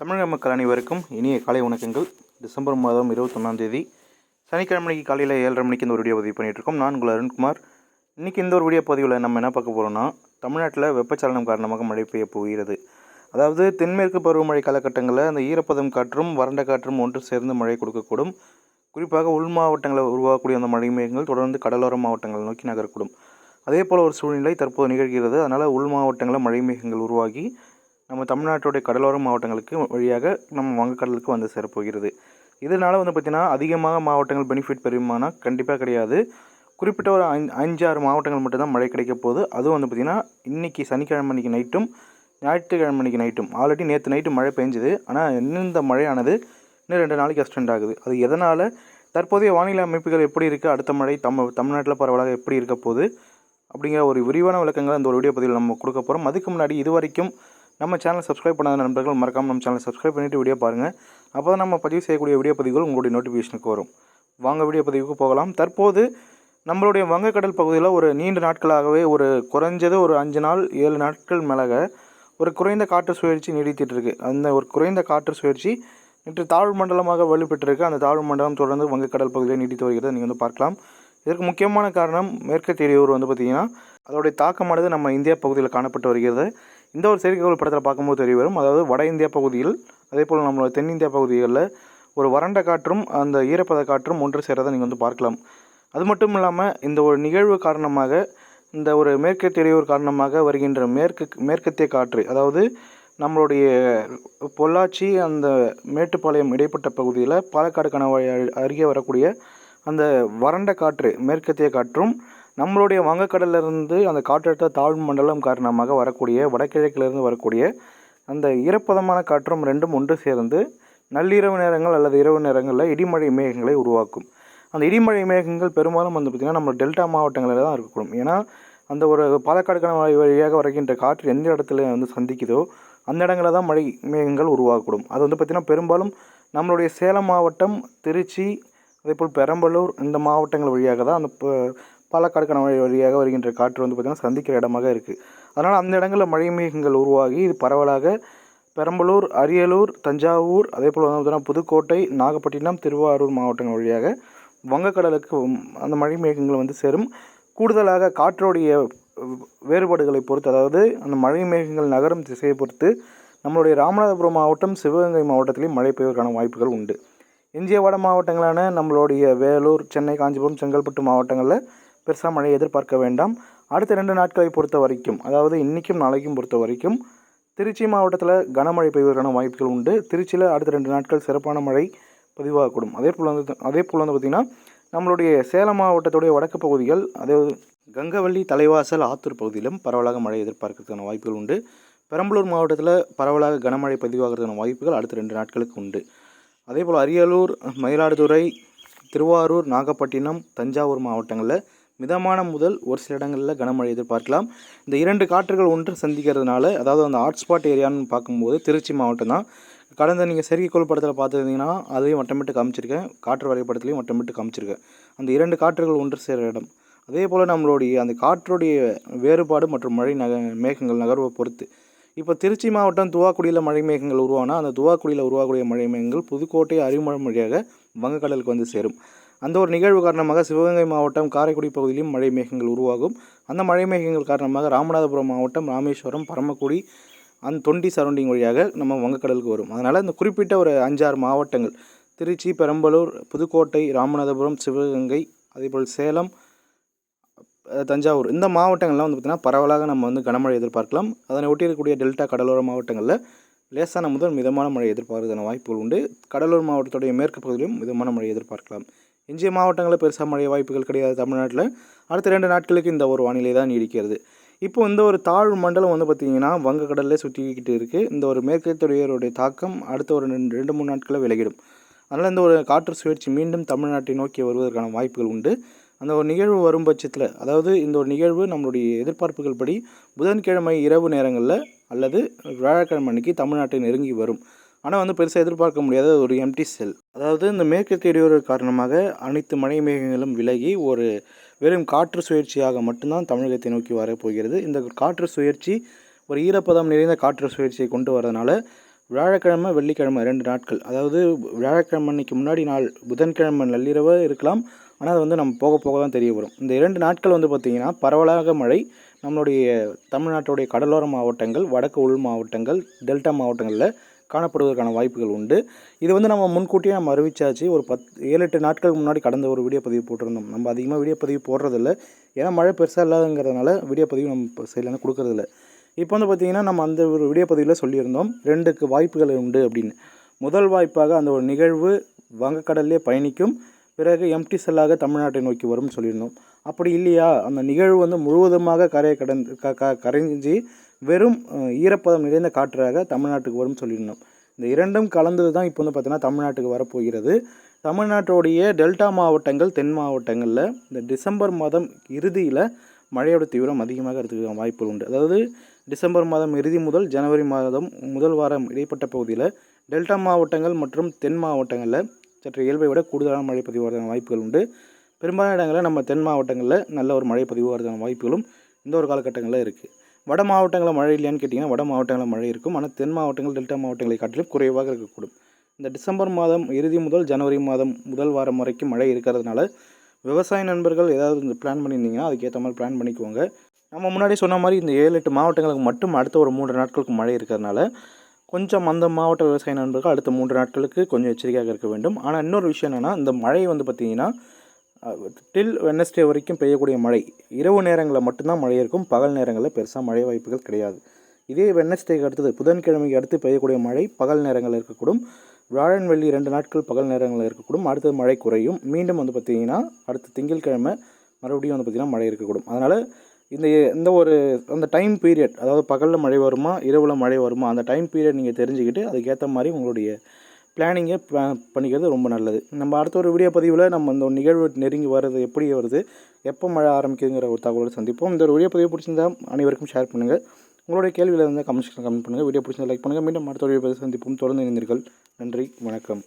தமிழக மக்கள் அனைவருக்கும் இனிய காலை வணக்கங்கள். டிசம்பர் மாதம் இருபத்தொன்னாம் தேதி சனிக்கிழமைக்கு காலையில் ஏழரை மணிக்கு இந்த ஒரு வீடியோ பதிவு பண்ணிகிட்ருக்கோம் நான் உங்கள் அருண்குமார். இன்றைக்கி இந்த ஒரு வீடியோ பதிவில் நம்ம என்ன பார்க்க போகிறோம்னா தமிழ்நாட்டில் வெப்பச்சலனம் காரணமாக மழை பெய்ய போகிறது. அதாவது தென்மேற்கு பருவமழை காலகட்டங்களில் அந்த ஈரப்பதம் காற்றும் வறண்ட காற்றும் ஒன்று சேர்ந்து மழை கொடுக்கக்கூடும். குறிப்பாக உள் மாவட்டங்களில் உருவாகக்கூடிய அந்த மழை மேகங்கள் தொடர்ந்து கடலோர மாவட்டங்களை நோக்கி நகரக்கூடும். அதே போல் ஒரு சூழ்நிலை தற்போது நிகழ்கிறது. அதனால் உள் மாவட்டங்களில் மழை மேகங்கள் உருவாகி நம்ம தமிழ்நாட்டுடைய கடலோர மாவட்டங்களுக்கு வழியாக நம்ம வங்கக்கடலுக்கு வந்து சேரப்போகிறது. இதனால் வந்து பார்த்திங்கன்னா அதிகமாக மாவட்டங்கள் பெனிஃபிட் பெறுமானா கண்டிப்பாக கிடையாது. குறிப்பிட்ட ஒரு அஞ்சு அஞ்சு ஆறு மாவட்டங்கள் மட்டும்தான் மழை கிடைக்க போகுது. அதுவும் வந்து பார்த்திங்கன்னா இன்றைக்கி சனிக்கிழமை அன்றைக்கி நைட்டும் ஞாயிற்றுக்கிழமை அன்றைக்கி நைட்டும் ஆல்ரெடி நேற்று நைட்டு மழை பெஞ்சுது. ஆனால் இன்னும் இந்த மழையானது இன்னும் ரெண்டு நாளைக்கு எக்ஸ்டெண்ட் ஆகுது. அது எதனால் தற்போதைய வானிலை அமைப்புகள் எப்படி இருக்குது அடுத்த மழை தம் தமிழ்நாட்டில் பரவலாக எப்படி இருக்க போகுது அப்படிங்கிற ஒரு விரிவான விளக்கங்களை இந்த ஒரு வீடியோ பதிவில் நம்ம கொடுக்க போகிறோம் அதுக்கு முன்னாடி இது வரைக்கும் நம்ம சேனல் சப்ஸ்கிரைப் பண்ணாத நண்பர்கள் மறக்காமல் நம்ம சேனலை சப்ஸ்கிரைப் பண்ணிவிட்டு வீடியோ பாருங்கள் அப்போ தான் நம்ம பதிவு செய்யக்கூடிய வீடியோ பதிவுகள் உங்களுடைய நோட்டிஃபிகேஷனுக்கு வரும். வாங்க வீடியோ பதிவுக்கு போகலாம். தற்போது நம்மளுடைய வங்கக்கடல் பகுதியில் ஒரு நீண்ட நாட்களாகவே ஒரு குறைஞ்சது ஒரு அஞ்சு நாள் ஏழு நாட்கள் மேலாக ஒரு குறைந்த காற்று சுழற்சி நீடித்திட்டு இருக்கு. அந்த ஒரு குறைந்த காற்று சுழற்சி நேற்று தாழ்வு மண்டலமாக வலுப்பெற்றிருக்கு. அந்த தாழ்வு மண்டலம் தொடர்ந்து வங்கக்கடல் பகுதியில் நீடித்து வருகிறது நீங்கள் வந்து பார்க்கலாம். இதற்கு முக்கியமான காரணம் மேற்கு திரையூர் வந்து பார்த்திங்கன்னா அதோடைய தாக்கமானது நம்ம இந்தியா பகுதியில் காணப்பட்டு வருகிறது. இந்த ஒரு செயற்கைக்கோள் படத்தில் பார்க்கும்போது தெரிய வரும் அதாவது வட இந்தியா பகுதியில் அதே போல் நம்மளோட தென்னிந்தியா பகுதிகளில் ஒரு வறண்ட காற்றும் அந்த ஈரப்பத காற்றும் ஒன்று சேரதை நீங்கள் வந்து பார்க்கலாம். அது மட்டும் இல்லாமல் இந்த ஒரு நிகழ்வு காரணமாக இந்த ஒரு மேற்கத்திய இடையூறு காரணமாக வருகின்ற மேற்கு மேற்கத்திய காற்று அதாவது நம்மளுடைய பொள்ளாச்சி அந்த மேட்டுப்பாளையம் இடைப்பட்ட பகுதியில் பாலக்காடு கணவாய் அருகே வரக்கூடிய அந்த வறண்ட காற்று மேற்கத்திய காற்றும் நம்மளுடைய வங்கக்கடலிருந்து அந்த காற்றழுத்த தாழ்வு மண்டலம் காரணமாக வரக்கூடிய வடகிழக்கிலிருந்து வரக்கூடிய அந்த ஈரப்பதமான காற்றும் ரெண்டும் ஒன்று சேர்ந்து நள்ளிரவு நேரங்கள் அல்லது இரவு நேரங்களில் இடிமழை மேகங்களை உருவாக்கும். அந்த இடிமழை மேகங்கள் பெரும்பாலும் வந்து பார்த்திங்கன்னா நம்ம டெல்டா மாவட்டங்களில் தான் இருக்கக்கூடும். ஏன்னா அந்த ஒரு பாலக்காடு கணவாய் வழியாக வருகின்ற காற்று எந்த இடத்துல வந்து சந்திக்குதோ அந்த இடங்களில் தான் மழை மேகங்கள் உருவாகக்கூடும். அது வந்து பார்த்திங்கன்னா பெரும்பாலும் நம்மளுடைய சேலம் மாவட்டம் திருச்சி அதேபோல் பெரம்பலூர் இந்த மாவட்டங்கள் வழியாக தான் அந்த பாலக்காடு கணவாய் வழியாக வருகின்ற காற்று வந்து பார்த்திங்கன்னா சந்திக்கிற இடமாக இருக்குது அதனால் அந்த இடங்களில் மழை மேகங்கள் உருவாகி இது பரவலாக பெரம்பலூர் அரியலூர் தஞ்சாவூர் அதே போல் வந்து புதுக்கோட்டை நாகப்பட்டினம் திருவாரூர் மாவட்டங்கள் வழியாக வங்கக்கடலுக்கு அந்த மழை மேகங்கள் வந்து சேரும். கூடுதலாக காற்றோடைய வேறுபாடுகளை பொறுத்து அதாவது அந்த மழை மேகங்கள் நகரம் திசையை பொறுத்து நம்மளுடைய ராமநாதபுரம் மாவட்டம் சிவகங்கை மாவட்டத்திலேயும் மழை பெய்வதற்கான வாய்ப்புகள் உண்டு. எஞ்சிய வட மாவட்டங்களான நம்மளுடைய வேலூர் சென்னை காஞ்சிபுரம் செங்கல்பட்டு மாவட்டங்களில் பெருசாக மழை எதிர்பார்க்க வேண்டாம். அடுத்த ரெண்டு நாட்களை பொறுத்த வரைக்கும் அதாவது இன்றைக்கும் நாளைக்கும் பொறுத்த வரைக்கும் திருச்சி மாவட்டத்தில் கனமழை பெய்வதற்கான வாய்ப்புகள் உண்டு. திருச்சியில் அடுத்த ரெண்டு நாட்கள் சிறப்பான மழை பதிவாகக்கூடும். அதே போல் வந்து அதே போல் வந்து பார்த்திங்கன்னா நம்மளுடைய சேலம் மாவட்டத்துடைய வடக்கு பகுதிகள் அதாவது கங்கவள்ளி தலைவாசல் ஆத்தூர் பகுதியிலும் பரவலாக மழை எதிர்பார்க்கறதுக்கான வாய்ப்புகள் உண்டு. பெரம்பலூர் மாவட்டத்தில் பரவலாக கனமழை பதிவாகிறதுக்கான வாய்ப்புகள் அடுத்த ரெண்டு நாட்களுக்கு உண்டு. அதே போல் அரியலூர் மயிலாடுதுறை திருவாரூர் நாகப்பட்டினம் தஞ்சாவூர் மாவட்டங்களில் மிதமான முதல் ஒரு சில இடங்களில் கனமழை எதிர்பார்க்கலாம். இந்த இரண்டு காற்றுகள் ஒன்று சந்திக்கிறதுனால அதாவது அந்த ஹாட்ஸ்பாட் ஏரியான்னு பார்க்கும்போது திருச்சி மாவட்டம் தான். கடந்த நீங்கள் செயற்கைக்கோள் படத்தில் பார்த்துருந்தீங்கன்னா அதையும் வட்டமிட்டு காமிச்சிருக்கேன். காற்று வரைபடத்துலையும் வட்டமிட்டு காமிச்சிருக்கேன். அந்த இரண்டு காற்றுகள் ஒன்று சேர இடம். அதே போல் நம்மளுடைய அந்த காற்றுடைய வேறுபாடு மற்றும் மழை நக மேகங்கள் நகர்வை பொறுத்து. இப்போ திருச்சி மாவட்டம் துவாக்குடியில் மழை மேகங்கள் உருவானா அந்த துவாக்குடியில் உருவாகக்கூடிய மழை மேகங்கள் புதுக்கோட்டை அறிமுகம் வழியாக வங்கக்கடலுக்கு வந்து சேரும். அந்த ஒரு நிகழ்வு காரணமாக சிவகங்கை மாவட்டம் காரைக்குடி பகுதியிலும் மழை மேகங்கள் உருவாகும். அந்த மழை மேகங்கள் காரணமாக ராமநாதபுரம் மாவட்டம் ராமேஸ்வரம் பரமக்குடி அந்த தொண்டி சரௌண்டிங் வழியாக நம்ம வங்கக்கடலுக்கு வரும். அதனால் இந்த குறிப்பிட்ட ஒரு அஞ்சாறு மாவட்டங்கள் திருச்சி பெரம்பலூர் புதுக்கோட்டை ராமநாதபுரம் சிவகங்கை அதேபோல் சேலம் தஞ்சாவூர் இந்த மாவட்டங்கள்லாம் வந்து பார்த்திங்கன்னா பரவலாக நம்ம வந்து கனமழை எதிர்பார்க்கலாம். அதனை ஒட்டியிருக்கக்கூடிய டெல்டா கடலோர மாவட்டங்களில் லேசான முதல் மிதமான மழை எதிர்பார்க்கறதுக்கான வாய்ப்புகள் உண்டு. கடலூர் மாவட்டத்துடைய மேற்கு பகுதியிலும் மிதமான மழை எதிர்பார்க்கலாம். எஞ்சிய மாவட்டங்களில் பெருசாக மழை வாய்ப்புகள் கிடையாது தமிழ்நாட்டில். அடுத்த ரெண்டு நாட்களுக்கு இந்த ஒரு வானிலை தான் நீடிக்கிறது. இப்போ இந்த ஒரு தாழ்வு மண்டலம் வந்து பார்த்திங்கன்னா வங்கக்கடலில் சுற்றிக்கிட்டு இருக்குது இந்த ஒரு மேற்கத்தியுடைய தாக்கம் அடுத்த ஒரு ரெண்டு ரெண்டு மூணு நாட்களில் விலகிடும். அதனால் இந்த ஒரு காற்று சுழற்சி மீண்டும் தமிழ்நாட்டை நோக்கி வருவதற்கான வாய்ப்புகள் உண்டு. அந்த ஒரு நிகழ்வு வரும் பட்சத்தில் அதாவது இந்த ஒரு நிகழ்வு நம்மளுடைய எதிர்பார்ப்புகள் படி புதன்கிழமை இரவு நேரங்களில் அல்லது வியாழக்கிழமை அன்னைக்கு தமிழ்நாட்டை நெருங்கி வரும். ஆனால் வந்து பெருசாக எதிர்பார்க்க முடியாத ஒரு எம்டி செல் அதாவது இந்த மேற்கு இடையூறு காரணமாக அனைத்து மழை மேகங்களும் விலகி ஒரு வெறும் காற்று சுழற்சியாக மட்டும்தான் தமிழகத்தை நோக்கி வரப்போகிறது இந்த காற்று சுழற்சி ஒரு ஈரப்பதம் நிறைந்த காற்று சுழற்சியை கொண்டு வரதுனால வியாழக்கிழமை வெள்ளிக்கிழமை ரெண்டு நாட்கள். அதாவது வியாழக்கிழமை அன்னைக்கு முன்னாடி நாள் புதன்கிழமை நள்ளிரவு இருக்கலாம். ஆனால் அது வந்து நம்ம போக போக தான் தெரிய வரும். இந்த இரண்டு நாட்கள் வந்து பார்த்திங்கன்னா பரவலாக மழை. நம்மளுடைய தமிழ்நாட்டுடைய கடலோர மாவட்டங்கள் வடக்கு உள் மாவட்டங்கள் டெல்டா மாவட்டங்களில் காணப்படுவதற்கான வாய்ப்புகள் உண்டு. இது வந்து நம்ம முன்கூட்டியே நம்ம அறிவிச்சாச்சு. ஒரு பத் ஏழு எட்டு நாட்களுக்கு முன்னாடி கடந்த ஒரு வீடியோ பதிவு போட்டிருந்தோம். நம்ம அதிகமாக வீடியோ பதிவு போடுறதில்ல. ஏன்னா மழை பெருசாக இல்லாதங்கிறதுனால வீடியோ பதிவு நம்ம இப்போ கொடுக்குறதில்ல கொடுக்கறதில்ல. இப்போ வந்து பார்த்திங்கன்னா நம்ம அந்த ஒரு வீடியோ பதிவில் சொல்லியிருந்தோம். ரெண்டுக்கு வாய்ப்புகள் உண்டு அப்படின்னு. முதல் வாய்ப்பாக அந்த ஒரு நிகழ்வு வங்கக்கடல்லே பயணிக்கும். பிறகு எம்டி செல்லாக தமிழ்நாட்டை நோக்கி வரும்னு சொல்லியிருந்தோம். அப்படி இல்லையா? அந்த நிகழ்வு வந்து முழுவதுமாக கரையை கடந்து க க கரைஞ்சி வெறும் ஈரப்பதம் நிறைந்த காற்றாக தமிழ்நாட்டுக்கு வரும்னு சொல்லியிருந்தோம். இந்த இரண்டும் கலந்தது தான் இப்போ வந்து பார்த்தீங்கன்னா தமிழ்நாட்டுக்கு வரப்போகிறது. தமிழ்நாட்டுடைய டெல்டா மாவட்டங்கள் தென் மாவட்டங்களில் இந்த டிசம்பர் மாதம் இறுதியில் மழையோட தீவிரம் அதிகமாக இருக்கிற வாய்ப்புகள் உண்டு. அதாவது டிசம்பர் மாதம் இறுதி முதல் ஜனவரி மாதம் முதல் வாரம் இடைப்பட்ட பகுதியில் டெல்டா மாவட்டங்கள் மற்றும் தென் மாவட்டங்களில் சற்று இயல்பை விட கூடுதலான மழை பதிவு வாய்ப்புகள் உண்டு. பெரும்பாலான இடங்களில் நம்ம தென் மாவட்டங்களில் நல்ல ஒரு மழை பதிவு வாய்ப்புகளும் இந்த ஒரு காலகட்டங்களில் இருக்குது வட மாவட்டங்களில் மழை இல்லையான்னு கேட்டிங்கன்னா வட மாவட்டங்களில் மழை இருக்கும். ஆனால் தென் மாவட்டங்கள் டெல்டா மாவட்டங்களை காட்டிலும் குறைவாக இருக்கக்கூடும். இந்த டிசம்பர் மாதம் இறுதி முதல் ஜனவரி மாதம் முதல் வாரம் வரைக்கும் மழை இருக்கிறதுனால விவசாய நண்பர்கள் ஏதாவது இந்த பிளான் பண்ணியிருந்தீங்கன்னா அதுக்கேற்ற மாதிரி பிளான் பண்ணிக்கோங்க. நம்ம முன்னாடி சொன்ன மாதிரி இந்த ஏழு எட்டு மாவட்டங்களுக்கு மட்டும் அடுத்த ஒரு மூன்று நாட்களுக்கு மழை இருக்கிறதுனால கொஞ்சம் அந்த மாவட்ட விவசாய நண்பர்கள் அடுத்த மூன்று நாட்களுக்கு கொஞ்சம் எச்சரிக்கையாக இருக்க வேண்டும். ஆனால் இன்னொரு விஷயம் என்னென்னா இந்த மழை வந்து பார்த்திங்கன்னா டில் வெனஸ்டே வரைக்கும் பெய்யக்கூடிய மழை. இரவு நேரங்களில் மட்டும்தான் மழை இருக்கும். பகல் நேரங்களில் பெருசாக மழை வாய்ப்புகள் கிடையாது. இதே வெனஸ்டேக்கு அடுத்தது புதன்கிழமைக்கு அடுத்து பெய்யக்கூடிய மழை பகல் நேரங்களில் இருக்கக்கூடும். வியாழன் வெள்ளி ரெண்டு நாட்கள் பகல் நேரங்களில் இருக்கக்கூடும். அடுத்தது மழை குறையும். மீண்டும் வந்து பார்த்திங்கன்னா அடுத்த திங்கட்கிழமை மறுபடியும் வந்து பார்த்திங்கன்னா மழை இருக்கக்கூடும். அதனால் இந்த இந்த ஒரு அந்த டைம் பீரியட் அதாவது பகலில் மழை வருமா இரவில் மழை வருமா அந்த டைம் பீரியட் நீங்கள் தெரிஞ்சுக்கிட்டு அதுக்கேற்ற மாதிரி உங்களுடைய பிளானிங்கை பண்ணிக்கிறது ரொம்ப நல்லது. நம்ம அடுத்த ஒரு வீடியோ பதிவில் நம்ம இந்த ஒரு நிகழ்வு நெருங்கி வர்றது எப்படி வருது எப்போ மழை ஆரம்பிக்குதுங்கிற ஒரு தகவலை சந்திப்போம். இந்த ஒரு வீடியோ பதிவு பிடிச்சிருந்தா அனைவருக்கும் ஷேர் பண்ணுங்கள் உங்களுடைய கேள்வியில் இருந்தால் கமெண்ட் செக்ஷன் கமெண்ட் பண்ணுங்கள் வீடியோ பிடிச்சிருந்தா லைக் பண்ணுங்கள் மீண்டும் அடுத்த ஒரு வீடியோ பதிவு சந்திப்போம். தொடர்ந்து இணைந்தீர்கள் நன்றி. வணக்கம்.